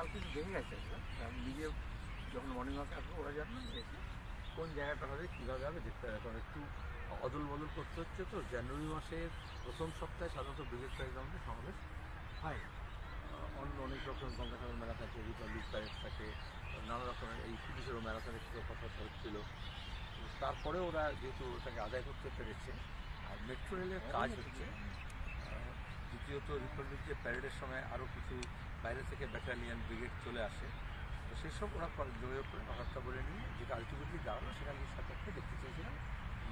কালকে দেখে গেছে আমি নিজে যখন মর্নিং ওয়াকে আসব ওরা না এসে কোন জায়গাটা হবে, কীভাবে হবে, দেখতে হবে। কারণ একটু অদল বদল করতে হচ্ছে তো, জানুয়ারি মাসের প্রথম সপ্তাহে সাধারণত ব্রিগেড প্রাইজ আমাদের সমাবেশ হয়। অন্য অনেক রকম গঙ্গাসাগর মেলা থাকে রিপাবলিক প্যারেড থাকে, নানা রকমের এই পুলিশেরও ম্যারাথনের কিছু কথাবার্তা হচ্ছিল। তারপরে ওরা যেহেতু ওটাকে আদায় করতে পেরেছে, আর মেট্রো রেলের কাজ হচ্ছে। দ্বিতীয়ত রিপাবলিক যে প্যারেডের সময় আরও কিছু বাইরে থেকে ব্যাটালিয়ান ব্রিগেড চলে আসে। তো সেসব ওরা যোগাযোগ করে কথাবার্তা বলে নিয়ে যেটা আলটিমেটলি দাঁড়াল, সেখানে আমি সরকারকে দেখতে চেয়েছিলাম,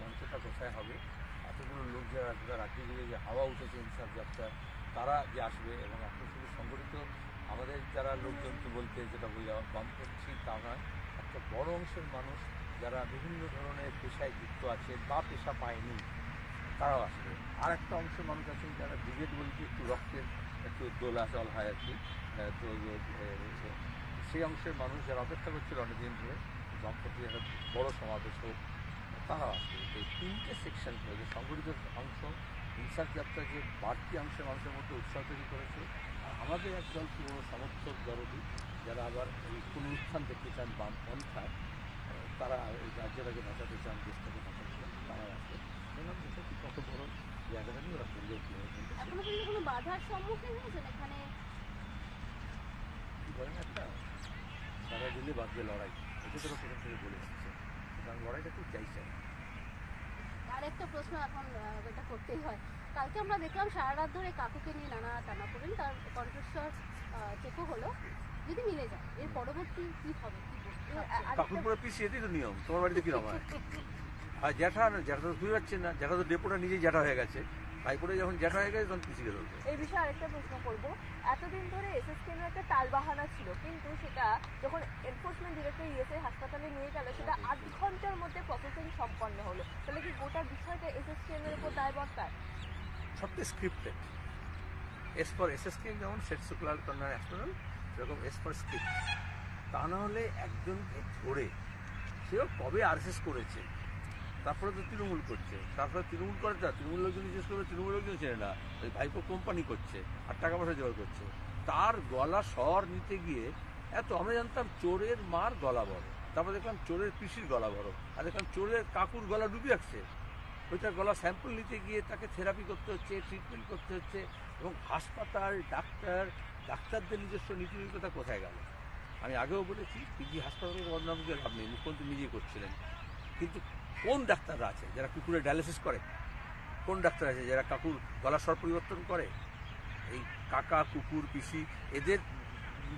মঞ্চটা কোথায় হবে। এতগুলো লোক যারা গোটা রাজ্য জুড়ে যে হাওয়া উঠেছে ইনসাফ যাত্রা, তারা যে আসবে এবং এখন শুধু সংগঠিত আমাদের যারা লোকজনকে বলতে যেটা বোঝা বামপন্থী তা নয়, একটা বড় অংশের মানুষ যারা বিভিন্ন ধরনের পেশায় যুক্ত আছে বা পেশা পায়নি, তারাও আসবে। আর একটা অংশের মানুষ আছেন যারা ব্রিগেড বলতে একটু রক্তের একটু দোলা চল হয় আর কি। তো সেই অংশের মানুষ যারা অপেক্ষা করছিল অনেকদিন ধরে দম্পতি একটা বড় সমাবেশ হোক, তারাও আসবে। এই তিনটে সেকশন যে সংগঠিত অংশ হিংসার যাত্রা যে বাড়তি অংশের মানুষের মধ্যে উৎসাহ তৈরি করেছে আমাদের একদল পুরনো সমর্থক দরদি, যারা আবার এই পুনরুত্থান দেখতে চান বামপন্থায় তারা এই রাজ্যটাকে বাঁচাতে চান, দেশটাকে বাঁচাতে চান তারা আসবে। কত বড় এখনও পর্যন্ত কোনো বাধার সম্মুখীন হয়েছেন এখানে? কি বলেন একটা। সারা লড়াই। এটা তো প্রথম থেকে বলে আসছে কারণ লড়াইটা খুব চাইছে আর একটা প্রশ্ন এখন এটা করতেই হয়। কালকে আমরা দেখলাম সারা রাত ধরে কাকুকে নিয়ে নানা টানা করেন তার কণ্ঠস্বর চেকও হলো। যদি মিলে যায় এর পরবর্তী কি হবে? কি কাকুরপুরে পিসি এটাই তো নিয়ম। তোমার বাড়িতে কীরকম হয় আর জ্যাঠা না জ্যাঠা তো বুঝতে পারছেন না জ্যাঠা তো ডেপোটা নিজেই জ্যাঠা হয়ে গেছে। ভাইপোটা যখন জ্যাঠা হয়ে গেছে তখন পিসিকে ধরবে? এই বিষয়ে আরেকটা প্রশ্ন করব। এতদিন ধরে এসএসকে এর একটা টালবাহানা ছিল কিন্তু সেটা যখন এনফোর্সমেন্ট ডিরেক্টর ইএসএ হাসপাতালে নিয়ে গেল সেটা আধ ঘণ্টার মধ্যে প্রসেসিং সম্পন্ন হলো। তাহলে কি গোটা বিষয়টা এসএসকে এর উপর দায়বর্তায়? সবটাই scripted S for S S K যেমন সেট শুক্লাল কন্যার অ্যাস্ট্রোনাল সেরকম এস ফর স্ক্রিপ্ট তা না হলে একজনকে ধরে সেও কবে আরএসএস করেছে? তারপরে তো তৃণমূল করছে। তারপরে তৃণমূল করে তা, তৃণমূল লোকজন জিজ্ঞেস করবে, তৃণমূল লোকজন চেনে না। ভাইপো কোম্পানি করছে আর টাকা পয়সা জোগাড় করছে। তার গলা স্বর নিতে গিয়ে এত আমরা জানতাম চোরের মার গলা বড়। তারপর দেখলাম চোরের পিসির গলা বড়। আর দেখলাম চোরের কাকুর গলা ডুবে আসছে ওইটার গলা স্যাম্পল নিতে গিয়ে তাকে থেরাপি করতে হচ্ছে ট্রিটমেন্ট করতে হচ্ছে এবং হাসপাতাল, ডাক্তার, ডাক্তারদের নিজস্ব নীতিনির্গতা কোথায় গেল? আমি আগেও বলেছি, পিজি হাসপাতালের বদনাম দিয়ে লাভ নেই, মুখ্যমন্ত্রী নিজেই করছিলেন। কিন্তু কোন ডাক্তাররা আছে যারা কুকুরের ডায়ালিসিস করে? কোন ডাক্তার আছে যারা কাকুর গলা স্বর পরিবর্তন করে? এই কাকা, কুকুর, পিসি, এদের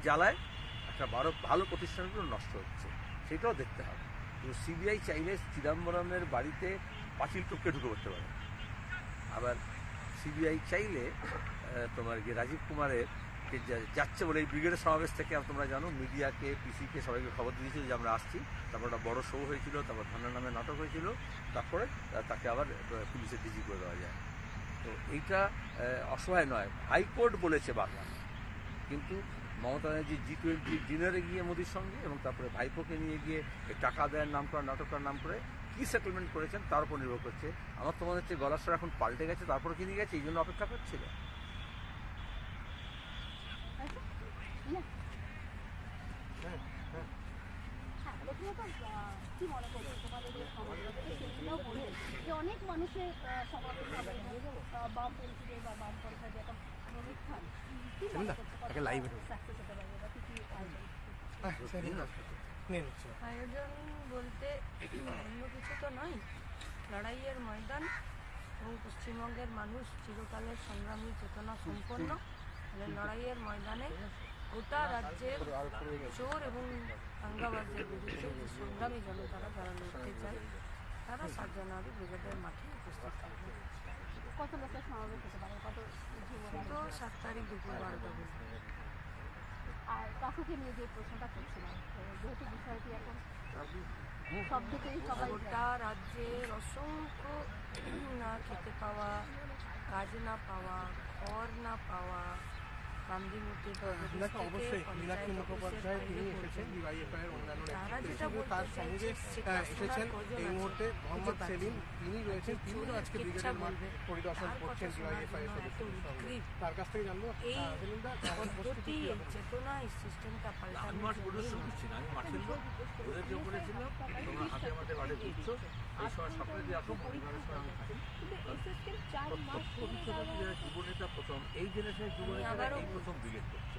জ্বালায় একটা ভালো ভালো প্রতিষ্ঠানগুলো নষ্ট হচ্ছে। সেটাও দেখতে হবে। কিন্তু সিবিআই চাইলে চিদম্বরমের বাড়িতে পাঁচিল টপকে ঢুকে পড়তে পারে। আবার সিবিআই চাইলে তোমার যে রাজীব কুমারের যাচ্ছে বলে এই ব্রিগেডের সমাবেশ থেকে তোমরা জানো মিডিয়াকে পিসিকে সবাইকে খবর দিয়েছিল যে আমরা আসছি। তারপর একটা বড় শো হয়েছিল তারপর ঠান্ডা নামে নাটক হয়েছিল। তারপরে তাকে আবার আহ, পুলিশের ডিজি করে দেওয়া যায়। তো এইটা অসহায় নয়। হাইকোর্ট বলেছে বারবার। কিন্তু মমতা ব্যানার্জি জি টোয়েন্টি ডিনারে গিয়ে মোদির সঙ্গে এবং তারপরে ভাইপোকে নিয়ে গিয়ে টাকা দেওয়ার নাম করে নাটক করার নাম করে কী সেটেলমেন্ট করেছেন তার উপর নির্ভর করছে। আমার তো মনে হচ্ছে গলার এখন পাল্টে গেছে তারপরে কিনে গেছে এই জন্য অপেক্ষা করছিল। কি মনে করছ? তোমাদের যে সেটাও অনেক মানুষের আহ, সমাবেশ হবে আহ, বামপন্থীদের বা বামপন্থার যে একটা অনুষ্ঠান। কি মনে করছ? সাকসেস হতে পারবে বা কি কি আয়োজন আয়োজন বলতে অন্য কিছু তো নয়। লড়াইয়ের ময়দান এবং পশ্চিমবঙ্গের মানুষ চিরকালের সংগ্রামী চেতনা সম্পন্ন। মানে লড়াইয়ের ময়দানে গোটা রাজ্যের চোর এবং দাঙ্গাবাজের বিরুদ্ধে যে সংগ্রামী জনতারা যারা লড়তে চায় তারা সাত জানুয়ারি ব্রিগেডের মাঠে উপস্থিত থাকবে। কত লোকের সমাবেশ হতে পারে? কত? তো সাত তারিখ দুপুর বারোটা পর্যন্ত আর কাকুকে নিয়ে যে প্রশ্নটা করছিলাম যেহেতু বিষয়টি এখন সব দিকেই সবাই গোটা রাজ্যের অসংখ্য না খেতে পাওয়া কাজ না পাওয়া ঘর না পাওয়া গান্ধী মূর্তির অবশ্যই মীনাক্ষী মুখোপাধ্যায় তিনি এসেছেন ডিওয়াইএফআই এর অন্যান্য নেতৃত্ব তার সঙ্গে শেখ আহ, হাসিনার এসেছেন এই মুহূর্তে মোহাম্মদ সেলিম তিনি রয়েছেন তিনিও আজকে ব্রিগেডের মাঠ পরিদর্শন করছেন ডিওয়াইএফআই এর সদস্যদের তার কাছ থেকে জানব এই সেলিমদা এখন পদ্ধতি প্রস্তুতি কি রকম? চেতনা এই সিস্টেমটা আমি মাঠ জন্যই করছি না আমি মাঠের লোক। ওদেরকে বলেছিলাম তোমরা হাতে মাঠে বাড়ি ঘুরছো এই সময় সকালে যে আসো পরিবারের সঙ্গে থাকি। এসএসকে চার মাস প্রথম এই জেনারেশনের এই প্রথম ব্রিগেড করছে।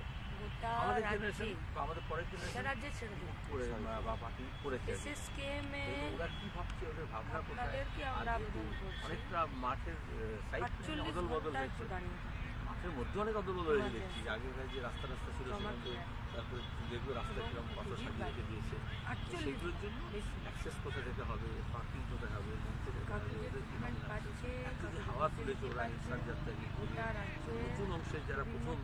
আমাদের জেনারেশন আমাদের পরের জেনারেশন করে বা পার্টি করেছে। ওরা কি ভাবছে ওদের ভাবনা কোথায়? অনেকটা মাঠের সাইড আটচল্লিশ বদল হয়েছে। মাঠের মধ্যে অনেক বদল হয়েছে দেখছি আগেকার যে রাস্তা রাস্তা ছিল সেখানে তারপরে দেখবে রাস্তা কীরকম কত সাজিয়ে রেখে দিয়েছে। সেগুলোর জন্য অ্যাক্সেস কোথায় যেতে হবে পার্কিং কোথায় হবে মঞ্চে যেতে হবে, কাগজের ওদের কি ডিমান্ড ভাবনা। আছে? বাড়ছে এত যে হাওয়া তুলেছে ওরা ইনসার যাত্রাকে রাজ্যে নতুন অংশের যারা প্রথম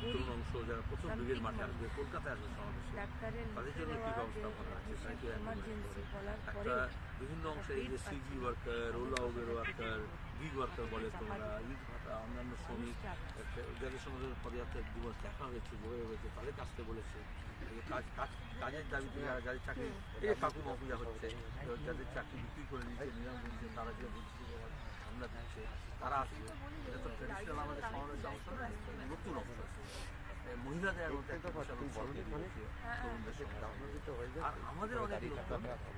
তরুণ অংশ যারা প্রথম ব্রিগেড মাঠে আসবে কলকাতায় আসবে সমাবেশে। তাদের জন্য কি দেওয়া ব্যবস্থাপনা আছে একটা বিভিন্ন অংশে এই যে CG worker Ola Uber worker gig worker বলে তোমরা। অন্যান্য শ্রমিক যাদের সঙ্গে ওদের পদযাত্রায় দুবার দেখা হয়েছে বয়ে হয়েছে তাদের কাছ বলেছে। এই কাজ কাজ কাজের দাবিতে যারা যাদের চাকরি এই কাকু মপুজা হচ্ছে যাদের চাকরি বিক্রি করে দিচ্ছে নিলাম দিচ্ছে তারা যে বুঝছে যে হামলা দিচ্ছে তারা আসবে। এটা তো ট্রেডিশনাল আমাদের সমাবেশের অংশ নয় নতুন অংশ মহিলাদের একটা হয়েছে আর আমাদের অনেক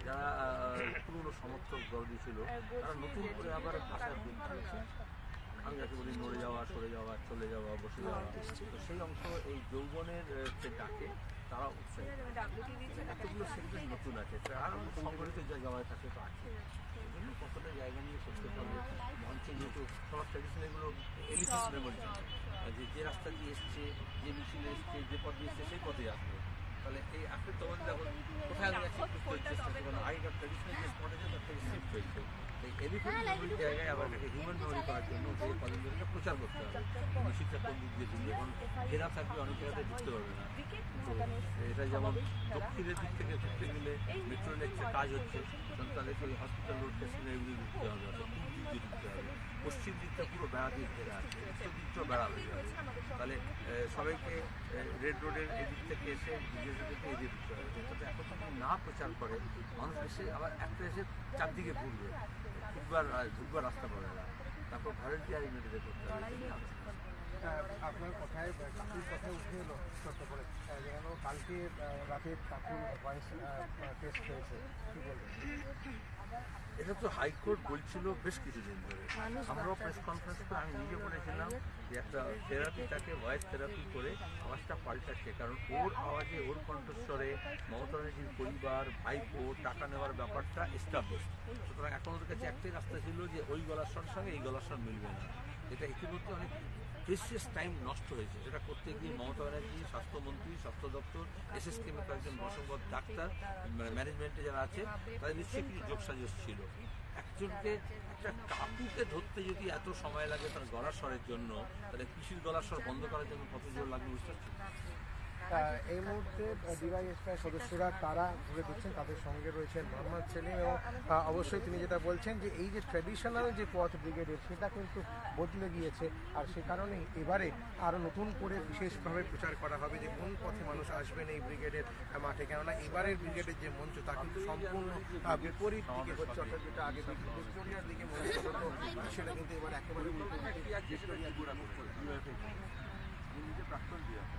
যারা পুরনো সমর্থক দলই ছিল তারা নতুন করে আবার ভাষার দিক দিয়েছে। আমি যাকে বলি নড়ে যাওয়া সরে যাওয়া চলে যাওয়া বসে যাওয়া। তো সেই অংশ এই যৌবনের যে ডাকে তারা এতগুলো সেক্টর নতুন আছে তো আরও সংগঠিত জায়গায় থাকে তো আছে। এই জন্য কতটা জায়গা নিয়ে করতে পারবে মঞ্চে যেহেতু সবার ট্র্যাডিশনাল এগুলো এলিফেন্ট বলছে যে যে রাস্তা দিয়ে এসছে যে মিছিল এসছে যে পথ দিয়ে এসছে সেই পথে আসবে। তাহলে এই আসলে তোমাদের দেখো কোথায় আমি চেষ্টা করব আগেকার ট্র্যাডিশনাল যে স্পট আছে তার থেকে শিফট হয়েছে। এই এলিফেন্ট জায়গায় আবার এটাকে হিউম্যান মেমোরি করার জন্য যে কদিন প্রচার করতে হবে। কোন দিক দিয়ে যখন থাকবে অনেক জায়গাতে ঢুকতে পারবে না। তো এটা যেমন দক্ষিণের দিক থেকে ঢুকতে গেলে মেট্রো রেলের কাজ হচ্ছে। তখন তাদেরকে ওই হসপিটাল রোড স্টেশন এগুলো ঢুকতে হবে অর্থাৎ তিন দিক দিয়ে ঢুকতে হবে। পশ্চিম দিকটা পুরো বেড়া দিয়ে ঘেরা আছে উত্তর দিকটাও বেড়া হয়ে যাবে তাহলে সবাইকে রেড রোডের এদিক থেকে এসে বিজেপি থেকে এদিকে ঢুকতে হবে। যাতে এখন না প্রচার করে মানুষ এসে আবার একটা এসে চারদিকে ঘুরবে। ঢুকবার ঢুকবার রাস্তা পাবে না। তারপর ভলেন্টিয়ার ইউনিটিতে করতে হবে। আপনার কথায় কাকুর কথায় উঠে এলো ছোট্ট করে। যেন কালকে রাতে কাকুর ভয়েস টেস্ট হয়েছে। কি বলবেন? এটা তো হাইকোর্ট বলছিল বেশ কিছুদিন ধরে। আমরাও প্রেস কনফারেন্স করে আমি নিজে বলেছিলাম যে একটা থেরাপি তাকে ভয়েস থেরাপি করে আওয়াজটা পাল্টাচ্ছে কারণ ওর আওয়াজে ওর কণ্ঠস্বরে মমতা ব্যানার্জির পরিবার ভাইপো টাকা নেওয়ার ব্যাপারটা এস্টাবলিশ সুতরাং এখন ওদের কাছে একটাই রাস্তা ছিল যে ওই গলার স্বরের সঙ্গে এই গলার স্বর মিলবে না। এটা ইতিমধ্যে অনেক প্রেসিয়াস টাইম নষ্ট হয়েছে। সেটা করতে গিয়ে মমতা ব্যানার্জি, স্বাস্থ্যমন্ত্রী, স্বাস্থ্য দপ্তর এস এস কেমের কয়েকজন বসবত ডাক্তার মানে ম্যানেজমেন্টে যারা আছে, তাদের নিশ্চয়ই কিছু যোগসাজস ছিল। একজনকে, একটা কাকুকে ধরতে যদি এত সময় লাগে তার গলার স্বরের জন্য, তাহলে কৃষির গলার স্বর বন্ধ করার জন্য কত জোর লাগবে বুঝতে এই মুহূর্তে ডিওয়াইএসআই সদস্যরা তারা ঘুরে দিচ্ছেন তাদের সঙ্গে রয়েছেন মোহাম্মদ সেলিম এবং অবশ্যই তিনি যেটা বলছেন যে এই যে ট্র্যাডিশনাল যে পথ ব্রিগেডের সেটা কিন্তু বদলে গিয়েছে। আর সে কারণে এবারে আরও নতুন করে বিশেষভাবে প্রচার করা হবে যে কোন পথে মানুষ আসবেন এই ব্রিগেডের মাঠে। কেননা এবারের ব্রিগেডের যে মঞ্চ, তা কিন্তু সম্পূর্ণ বিপরীত দিকে হচ্ছে, অর্থাৎ যেটা আগে ভিক্টোরিয়ার দিকে সেটা কিন্তু এবার একেবারে প্রাক্তন বিয়াতে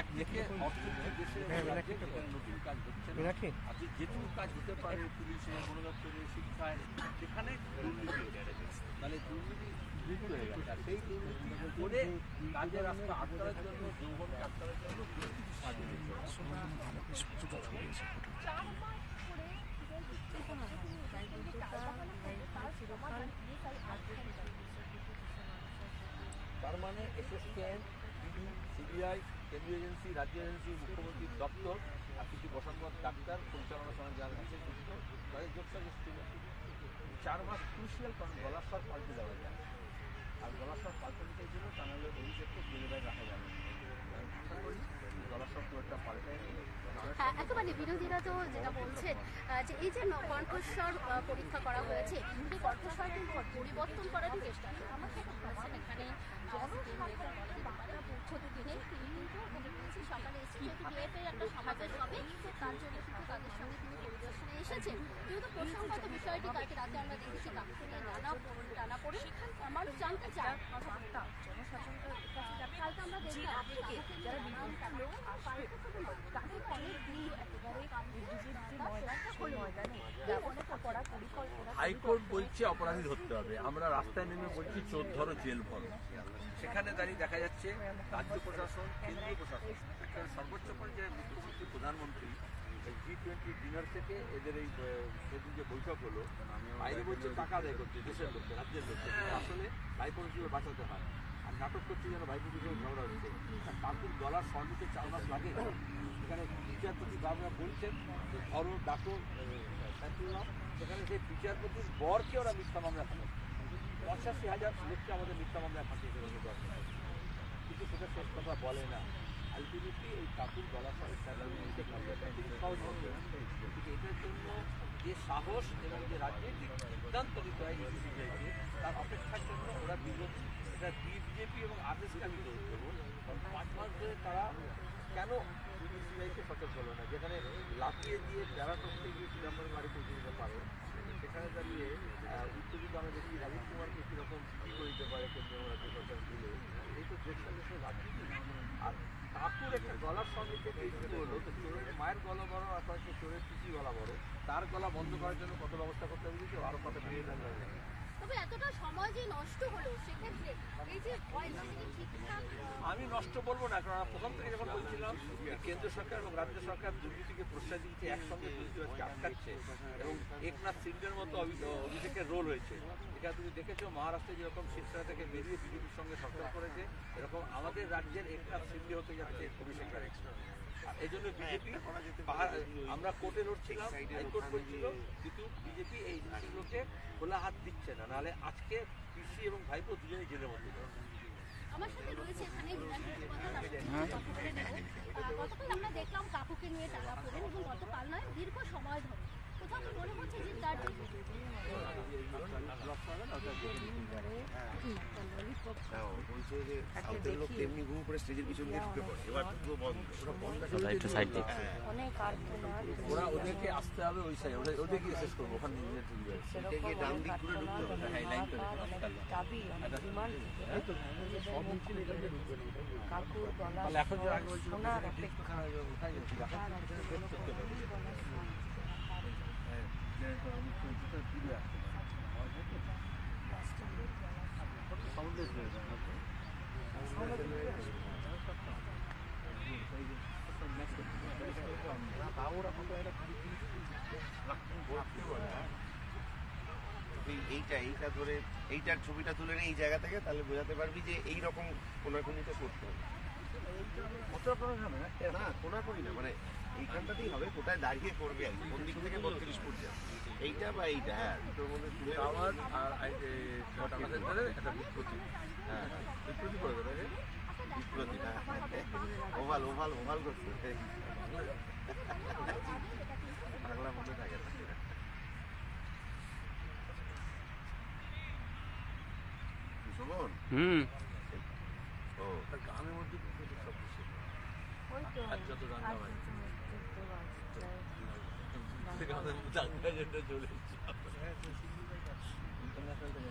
এক দেখে অর্থনীতি দেশে নতুন কাজ হচ্ছে না। আর যেটুকু কাজ হতে পারে পুলিশে বন দপ্তরে শিক্ষায় সেখানে দুর্নীতি হয়ে দুর্নীতি হয়ে গেছে। আর সেই দুর্নীতি করে কাজের রাস্তা আটকানোর জন্য যৌবনকে আটকানোর জন্য দুর্নীতি সাজিয়ে তার মানে এসএসকেএম সিবিআই কেন্দ্রীয় এজেন্সি, রাজ্য এজেন্সি মুখ্যমন্ত্রীর দপ্তর আর কিছু বসন্তবাদ ডাক্তার পরিচালনা সময় যারা আছে যুক্ত তাদের যোগ সাজেস্ট ছিল চার মাস ক্রুশিয়াল কারণ গলার স্বর পাল্টে দেওয়া যায়। আর গলার স্বর পাল্টে দিতে জন্য তা নাহলে অভিষেককে বেড়ে রাখা যাবে হ্যাঁ একেবারে বিরোধীরা তো যেটা বলছেন যে এই যে কণ্ঠস্বর পরীক্ষা করা হয়েছে কণ্ঠস্বর কিন্তু পরিবর্তন করারই চেষ্টা। আমার বলছেন এখানে ছুটিদিনে তিনি কিন্তু ওখানে বলছি সকালে এসে যেহেতু বিএফের সমাবেশ হবে তার জন্য কিন্তু তাদের সঙ্গে তিনি পরিদর্শনে এসেছেন যেহেতু প্রসঙ্গত বিষয়টি কালকে রাতে আমরা দেখেছি কাকুকে নিয়ে নানা টানা পড়ে মানুষ জানতে চায় কালকে আমরা দেখলাম যে কাকুকে নিয়ে নানান টানাপোড়েন, আর কালকে শুধু নয়, তাদের অনেক দিন একেবারে হাইকোর্ট বলছে অপরাধী ধরতে হবে। আমরা রাস্তায় নেমে বলছি চোর ধরো জেল ভরো। সেখানে দাঁড়িয়ে দেখা যাচ্ছে রাজ্য প্রশাসন, কেন্দ্রীয় প্রশাসন সর্বোচ্চ পর্যায়ে মুখ্যমন্ত্রী, প্রধানমন্ত্রী জি টোয়েন্টি ডিনার থেকে এদের এই সেদিন যে বৈঠক হলো, বাইরে বলছে টাকা আদায় করছে দেশের লোককে, রাজ্যের লোককে। আসলে ভাইপোর বাঁচাতে হয়। আর নাটক করছে যেন ভাইপোর সঙ্গে ঝগড়া হচ্ছে। কাকুর গলার স্বর্ণতে চার মাস লাগে। এখানে বিচারপতি বাবুরা বলছেন যে ধরো, ডাকো সেখানে সেই বিচারপতির বরকে ওরা মিথ্যা মামলা পঁচাশি হাজার লোককে আমাদের মিথ্যা মামলায় ফাঁসিয়েছে গত দশ কিন্তু সেটা শেষ কথা বলে না। আলটিমেটলি ওই কাকুর গলা সরে স্যালারিতে খাবারটা খুব সহজ হবে কিন্তু এটার জন্য যে সাহস এবং যে রাজনৈতিক সিদ্ধান্ত নিতে তার অপেক্ষার জন্য ওরা বিরোধী, এটা বিজেপি এবং আরএসকে আমি পাঁচ তারা কেন ইউসিবিআইকে সচেত হলো না। যেখানে লাফিয়ে দিয়ে প্যারা করতে গিয়ে চিদম্বরম বাড়ি পৌঁছে দিতে পারে, সেখানে দাঁড়িয়ে উত্তেজিত আমরা দেখি রাজীব কুমারকে কীরকম কী করে দিতে পারে কেন্দ্রীয় রাজ্য সরকার দিলে। এই তো দেশটা দেশের রাজনীতি আর কাকুর একটা গলার সঙ্গে যে শুরু হলো তো চোরের মায়ের গলা বড় আর পাশে চোরের পিসি গলা বড়, তার গলা বন্ধ করার জন্য কত ব্যবস্থা করতে হবে যে আরও কত বেরিয়ে তবে এতটা সময় যে নষ্ট হলো, সেক্ষেত্রে এই যে থেকে ঠিকঠাক আমি নষ্ট বলব না, কারণ প্রথম থেকে যখন বলছিলাম কেন্দ্র সরকার এবং রাজ্য সরকার দুর্নীতিকে প্রশ্রয় দিচ্ছে একসঙ্গে দুর্নীতিবাদকে আটকাচ্ছে, এবং একনাথ সিন্ডের মতো অভি- অভিষেকের রোল হয়েছে এটা তুমি দেখেছ, মহারাষ্ট্রে যেরকম শিবসেনা থেকে বেরিয়ে বিজেপির সঙ্গে সরকার করেছে, এরকম আমাদের রাজ্যের একনাথ সিন্ডে হতে যাচ্ছে অভিষেক ব্যানার্জি এই জন্য বিজেপি আমরা কোর্টে লড়ছিলাম, হাইকোর্ট বলছিল, কিন্তু বিজেপি এই জিনিসগুলোকে খোলা হাত দিচ্ছে না, নাহলে আজকে পিসি এবং ভাইপো দুজনেই জেলের মধ্যে। আমার সাথে রয়েছে এখানে বলে গতকাল আমরা দেখলাম কাকুকে নিয়ে টানা পড়েন এবং গতকাল নয় দীর্ঘ সময় ধরে। ওরা ওদেরকে আসতে হবে ওই সাইড ওদের ওদেরকে শেষ করব ওখানে নিজে ঢুকে যাবে গিয়ে ডান দিক ঘুরে ঢুকতে হবে লাইন করে দাবি অনেক ডিমান্ড কাকুর গলা এখন যে। আমার মতে কত সাউন্ডলেস হয়ে যায় না? তুই এইটা এইটা ধরে, এইটার ছবিটা তুলে এই জায়গা থেকে তাহলে বোঝাতে পারবি যে এই রকম কোনাকুনিতে করতে হবে? না, কোনাকুনি না মানে এইখানটাতেই হবে কোথায় দাঁড়িয়ে করবে আর কি। কোন দিক থেকে বত্রিশ ফুট যাবে। এইটা বা এইটা হ্যাঁ। দুটোর মধ্যে তুলে আর একটা বিপ্রতি হ্যাঁ বিপ্রতি করে দেবে বিপ্রতি হ্যাঁ ওভাল ওভাল ওভাল করতে বাংলা মনে থাকে। না সুমন? হুম। ও গানের মধ্যে সব কিছু। ওই তো আর যত গান আজ গাওয়া সেখানে টাকা যেটা চলে ইন্টারন্যাশনাল থেকে